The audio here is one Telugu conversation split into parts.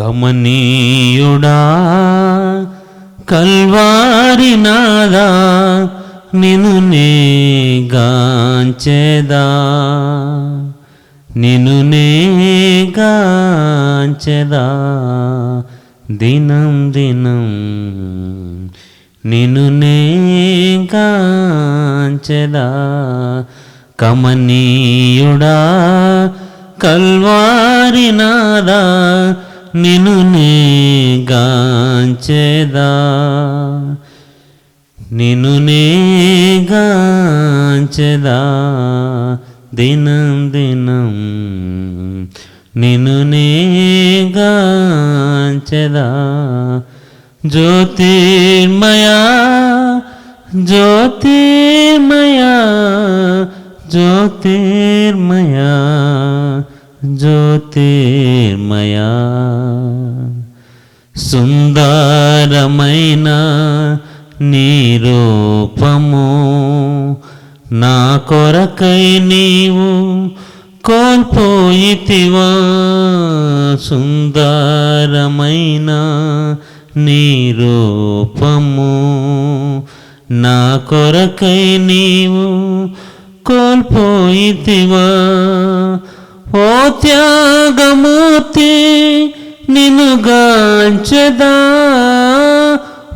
కమనీయుడా కల్వారినాదా నిను నే గాంచెదా నిను నే గాంచెదా దినం దినం నిను నే గాంచెదా కమనీయుడా కల్వారినాదా నిన్నునే గాంచెదా నిన్నునే గాంచెదా దినం దినం నిన్నునే గాంచెదా జ్యోతిర్మయా జ్యోతిర్మయా జ్యోతిర్మయా జ్యోతిర్మయా సుందరమైన నీరూపము నా కొరకై నీవు కోల్పోయితివా సుందరమైన నీరూపము నా కొరకై నీవు కోల్పోయితివా త్యాగమూర్తి నిన్ను గాంచెదా.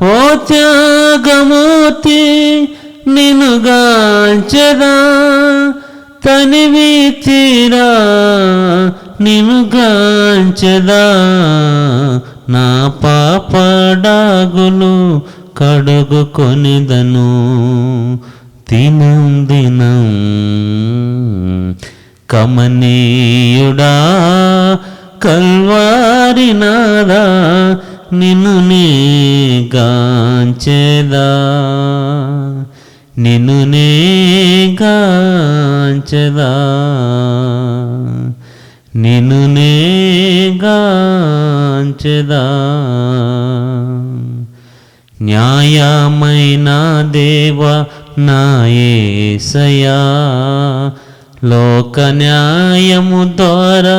ఓ త్యాగమూర్తి నిన్ను గాంచెదా. తనివి తీరా నిన్ను గాంచెదా. నా పాపడాగులు కడుగు కొనిదను. దినం దినం కమనీయుడా కల్వారినాదా నిన్ను నీ గాంచెదా. నిన్ను నీ గాంచెదా. నిన్ను నీ గాంచెదా. న్యాయమైన దేవ నాయసయా లోక న్యాయము ద్వారా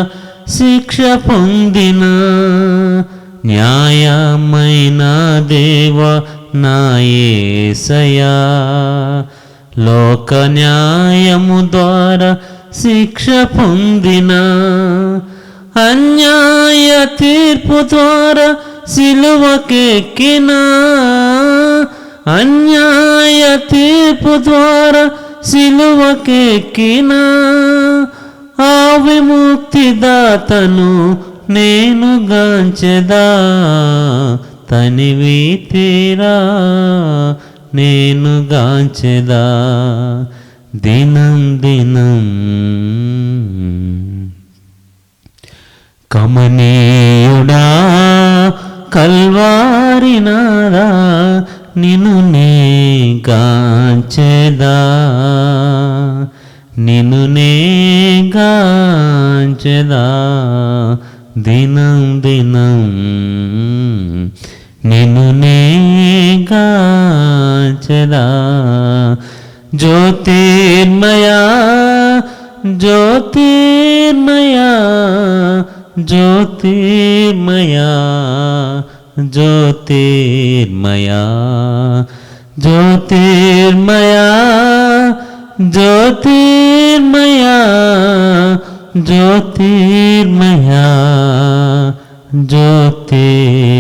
శిక్ష పొందిన న్యాయమైన దేవ నాయసయా లోక న్యాయము ద్వారా శిక్ష పొందిన అన్యాయ తీర్పు ద్వారా సిలువకెక్కిన అన్యాయ తీర్పు ద్వారా సిలువకెక్కిన ఆ విముక్తిదాతను నేను గాంచెదా. తనివి తీరా నేను గాంచెదా. దినం దినం కమనీయుడా కల్వారినారా నాదా నే ಗಾಂಚದ ನಿನ್ನುನೇ ಗಾಂಚದ ದಿನಂ ದಿನಂ ನಿನ್ನುನೇ ಗಾಂಚದ ಜ್ಯೋತಿರ್ಮಯ ಜ್ಯೋತಿರ್ಮಯ ಜ್ಯೋತಿರ್ಮಯ ಜ್ಯೋತಿರ್ಮಯ ज्योतिर्मया ज्योतिर्मया ज्योतिर्मया ज्योतिर्मया।